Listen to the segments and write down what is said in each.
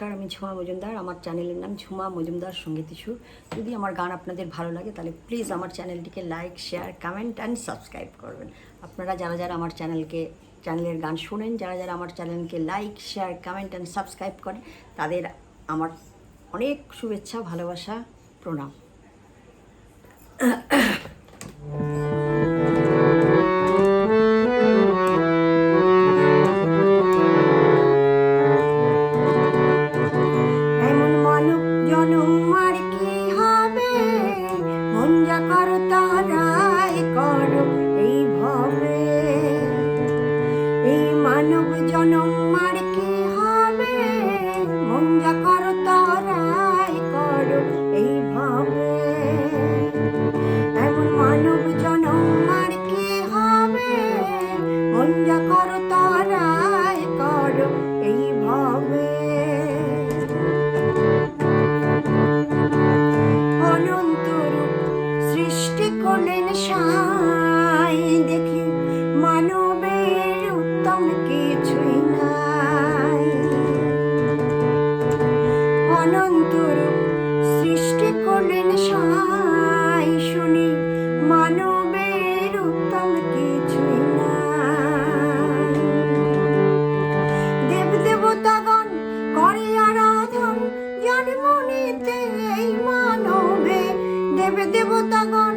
গান ঝুমা মজুমদার। আমার চ্যানেলের নাম ঝুমা মজুমদার সংগীত ইস্যু যদি আমার গান আপনাদের ভালো লাগে, তাহলে প্লিজ আমার চ্যানেলটিকে like share comment and subscribe করবেন। আপনারা যারা যারা আমার চ্যানেলকে, চ্যানেলের গান শোনেন, যারা যারা আমার চ্যানেলকে like share comment and subscribe করেন তাদের আমার অনেক শুভেচ্ছা, ভালোবাসা, প্রণাম। করলেন দেখি মানবের উত্তম কিছুই নাই। অনন্তর সৃষ্টি করলেন সাই, শুনি মানবের উত্তম কিছুই নাই। দেব দেবতাগণ করে আরাধন জন্ম নিতে এই মানবে। দেব দেবতাগণ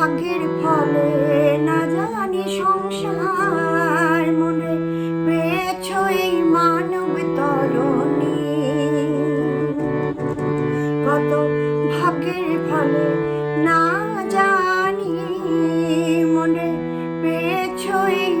ভাগ্যের ফলে না জানি সংসার মনে পেয়েছ এই মানব তরণী। কত ভাগ্যের ফলে না জানি মনে পেয়েছ এই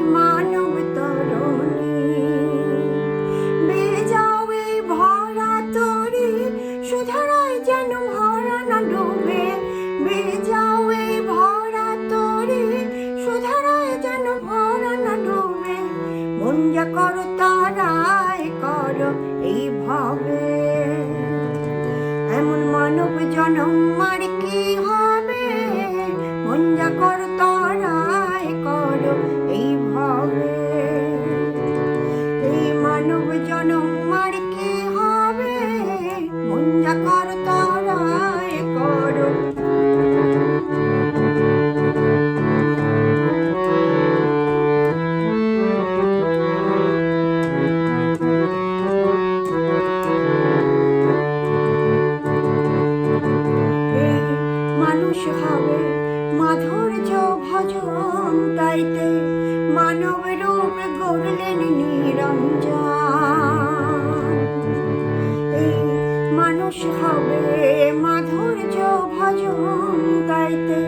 মানব জনম হবে মাধুর্য ভজন তাইতে মানব রূপ গড়লেন নিরঞ্জন। এই মানুষ হবে মাধুর্য ভজন তাইতে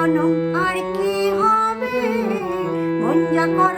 জনম আর কি হবে? মন যা কর